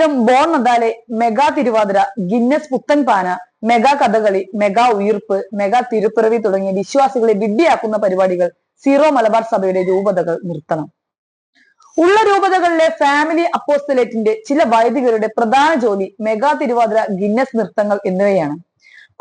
നീലം ബോൺ നദാലെ mega Thiruvathira Guinness Puthan Pana mega Kathakali mega ഉയർപ്പ് mega തിരുപ്പിറവി തുടങ്ങിയ വിശ്വാസികളെ വിഡ്ഢിയാക്കുന്ന പരിപാടികൾ സീറോ മലബാർ സഭയുടെ രൂപതകൾ നിർത്തണം. ഉള്ള രൂപതകളിലെ ഫാമിലി അപ്പോസ്റ്റലേറ്റിന്റെ ചില വൈദികരുടെ പ്രധാന ജോലി മെഗാ തിരുവാതിര ഗിന്നസ് നൃത്തങ്ങൾ എന്നിവയാണ്.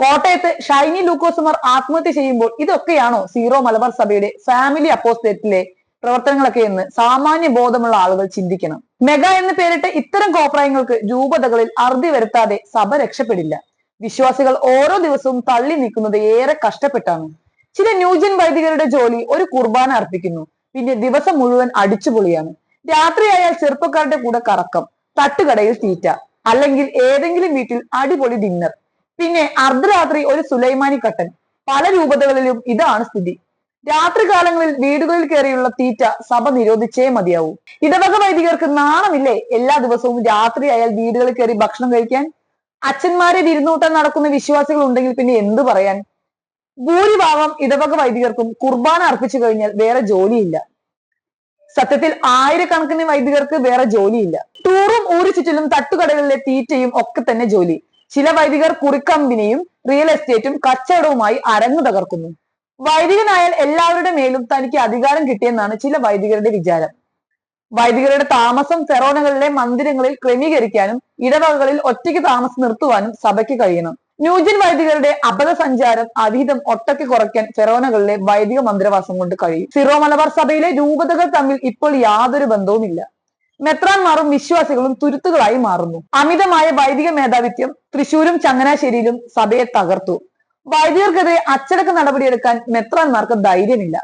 കോട്ടയത്ത് ഷൈനി ലൂക്കോസുമാർ ആത്മഹത്യ ചെയ്യുമ്പോൾ ഇതൊക്കെയാണോ സീറോ മലബാർ സഭയുടെ ഫാമിലി അപ്പോസ്തലേറ്റിലെ പ്രവർത്തനങ്ങളൊക്കെ എന്ന് സാമാന്യ ബോധമുള്ള ആളുകൾ ചിന്തിക്കണം. മെഗാ എന്ന് പേരിട്ട് ഇത്തരം കോപ്രായങ്ങൾക്ക് രൂപതകളിൽ അറുതി വരുത്താതെ സഭ രക്ഷപ്പെടില്ല. വിശ്വാസികൾ ഓരോ ദിവസവും തള്ളി നീക്കുന്നത് ഏറെ കഷ്ടപ്പെട്ടാണ്. ചില ന്യൂജൻ വൈദികരുടെ ജോലി ഒരു കുർബാന അർപ്പിക്കുന്നു. പിന്നെ ദിവസം മുഴുവൻ അടിച്ചുപൊളിയാണ്. രാത്രിയായാൽ ചെറുപ്പക്കാരുടെ കൂടെ കറക്കം തട്ടുകടയിൽ തീറ്റ അല്ലെങ്കിൽ ഏതെങ്കിലും വീട്ടിൽ അടിപൊളി ഡിന്നർ പിന്നെ അർദ്ധരാത്രി ഒരു സുലൈമാനി കട്ടൻ. പല രൂപതകളിലും ഇതാണ് സ്ഥിതി. രാത്രികാലങ്ങളിൽ വീടുകളിൽ കയറിയുള്ള തീറ്റ സഭ നിരോധിച്ചേ മതിയാവൂ. ഇടവക വൈദികർക്ക് നാണമില്ലേ? എല്ലാ ദിവസവും രാത്രിയായാൽ വീടുകളിൽ കയറി ഭക്ഷണം കഴിക്കാൻ? അച്ഛന്മാരെ വിരുന്നൂട്ടാൻ നടക്കുന്ന വിശ്വാസികൾ ഉണ്ടെങ്കിൽ പിന്നെ എന്ത് പറയാൻ? ഭൂരിഭാഗം ഇടവക വൈദികർക്കും കുർബാന അർപ്പിച്ചു കഴിഞ്ഞാൽ വേറെ ജോലിയില്ല. സത്യത്തിൽ ആയിരക്കണക്കിന് വൈദികർക്ക് വേറെ ജോലിയില്ല. ടൂറും ഊരു ചുറ്റിലും തട്ടുകടകളിലെ തീറ്റയും ഒക്കെ തന്നെ ജോലി. ചില വൈദികർ കുറിക്കമ്പിനെയും റിയൽ എസ്റ്റേറ്റും കച്ചവടവുമായി അരങ്ങു തകർക്കുന്നു. വൈദികനായാൽ എല്ലാവരുടെ മേലും തനിക്ക് അധികാരം കിട്ടിയെന്നാണ് ചില വൈദികരുടെ വിചാരം. വൈദികരുടെ താമസം ഫെറോണകളിലെ മന്ദിരങ്ങളിൽ ക്രമീകരിക്കാനും ഇടവകകളിൽ ഒറ്റയ്ക്ക് താമസം നിർത്തുവാനും സഭയ്ക്ക് കഴിയണം. ന്യൂജൻ വൈദികരുടെ അപഥ സഞ്ചാരം അവിഹിതം ഒട്ടൊക്കെ കുറയ്ക്കാൻ ഫെറോനകളിലെ വൈദിക മന്ദിരവാസം കൊണ്ട് കഴിയും. സിറോ മലബാർ സഭയിലെ രൂപതകൾ തമ്മിൽ ഇപ്പോൾ യാതൊരു ബന്ധവുമില്ല. മെത്രാൻമാറും വിശ്വാസികളും തുരുത്തുകളായി മാറുന്നു. അമിതമായ വൈദിക മേധാവിത്യം തൃശൂരും ചങ്ങനാശ്ശേരിയിലും സഭയെ തകർത്തു. വൈദികർക്കെതിരെ അച്ചടക്ക നടപടിയെടുക്കാൻ മെത്രാന്മാർക്ക് ധൈര്യമില്ല.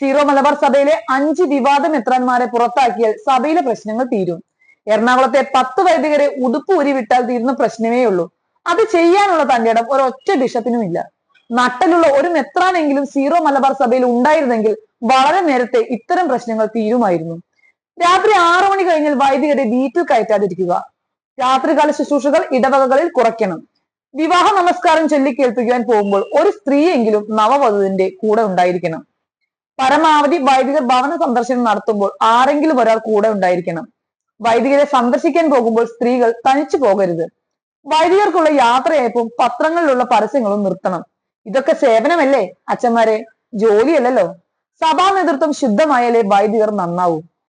സീറോ മലബാർ സഭയിലെ അഞ്ച് വിവാദ മെത്രാന്മാരെ പുറത്താക്കിയാൽ സഭയിലെ പ്രശ്നങ്ങൾ തീരും. എറണാകുളത്തെ പത്ത് വൈദികരെ ഉടുപ്പ് ഊരി വിട്ടാൽ തീരുന്ന പ്രശ്നമേ ഉള്ളൂ. അത് ചെയ്യാനുള്ള തന്റെ ഇടം ഒരൊറ്റ ബിഷപ്പിനും ഇല്ല നട്ടലുള്ള ഒരു മെത്രാനെങ്കിലും സീറോ മലബാർ സഭയിൽ ഉണ്ടായിരുന്നെങ്കിൽ വളരെ നേരത്തെ ഇത്തരം പ്രശ്നങ്ങൾ തീരുമായിരുന്നു. രാത്രി ആറു മണി കഴിഞ്ഞാൽ വൈദികരെ വീട്ടിൽ കയറ്റാതിരിക്കുക. രാത്രികാല ശുശ്രൂഷകൾ ഇടവകകളിൽ കുറയ്ക്കണം. വിവാഹ നമസ്കാരം ചൊല്ലിക്കേൽപ്പിക്കുവാൻ പോകുമ്പോൾ ഒരു സ്ത്രീയെങ്കിലും നവവധുവിന്റെ കൂടെ ഉണ്ടായിരിക്കണം. പരമാവധി വൈദികർ ഭവന സന്ദർശനം നടത്തുമ്പോൾ ആരെങ്കിലും ഒരാൾ കൂടെ ഉണ്ടായിരിക്കണം. വൈദികരെ സന്ദർശിക്കാൻ പോകുമ്പോൾ സ്ത്രീകൾ തനിച്ചു പോകരുത്. വൈദികർക്കുള്ള യാത്രയയപ്പും പത്രങ്ങളിലുള്ള പരസ്യങ്ങളും നിർത്തണം. ഇതൊക്കെ സേവനമല്ലേ? അച്ഛന്മാരെ ജോലിയല്ലല്ലോ. സഭാ നേതൃത്വം ശുദ്ധമായാലേ വൈദികർ നന്നാവൂ.